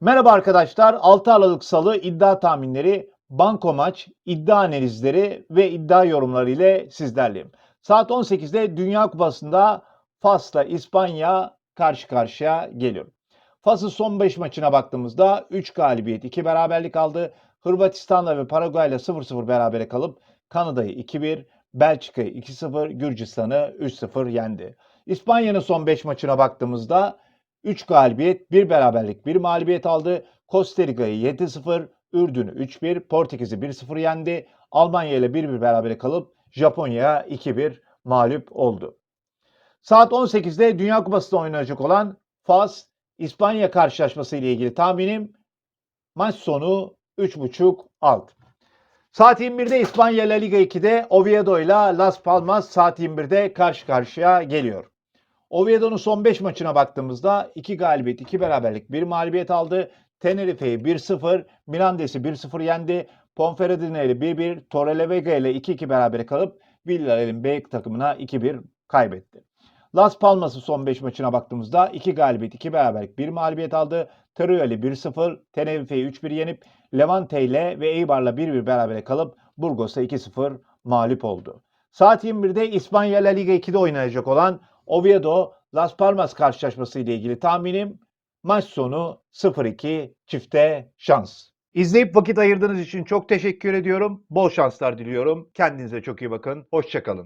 Merhaba arkadaşlar. 6 Aralık Salı iddia tahminleri, banko maç, iddia analizleri ve iddia yorumları ile sizlerleyim. Saat 18'de Dünya Kupası'nda Fas'la İspanya karşı karşıya geliyor. Fas'ın son 5 maçına baktığımızda 3 galibiyet, 2 beraberlik aldı. Hırvatistan'la ve Paraguay'la 0-0 berabere kalıp Kanada'yı 2-1, Belçika'yı 2-0, Gürcistan'ı 3-0 yendi. İspanya'nın son 5 maçına baktığımızda 3 galibiyet, 1 beraberlik, 1 mağlubiyet aldı. Costa Rica'yı 7-0, Ürdün'ü 3-1, Portekiz'i 1-0 yendi. Almanya ile 1-1 berabere kalıp Japonya'ya 2-1 mağlup oldu. Saat 18'de Dünya Kupası'nda oynanacak olan Fas İspanya karşılaşması ile ilgili tahminim maç sonu 3.5 alt. Saat 21'de İspanya La Liga 2'de Oviedo ile Las Palmas saat 21'de karşı karşıya geliyor. Oviedo'nun son 5 maçına baktığımızda 2 galibiyet, 2 beraberlik, 1 mağlubiyet aldı. Tenerife'yi 1-0, Mirandes'i 1-0 yendi. Ponferradina ile 1-1, Torrelavega ile 2-2 berabere kalıp Villarreal'in B takımına 2-1 kaybetti. Las Palmas'ın son 5 maçına baktığımızda 2 galibiyet, 2 beraberlik, 1 mağlubiyet aldı. Teruel'i 1-0, Tenerife'yi 3-1 yenip Levante ile ve Eibar'la 1-1 berabere kalıp Burgos'a 2-0 mağlup oldu. Saat 21'de İspanya La Liga 2'de oynanacak olan Oviedo Las Palmas karşılaşması ile ilgili tahminim maç sonu 0-2 çifte şans. İzleyip vakit ayırdığınız için çok teşekkür ediyorum. Bol şanslar diliyorum. Kendinize çok iyi bakın. Hoşçakalın.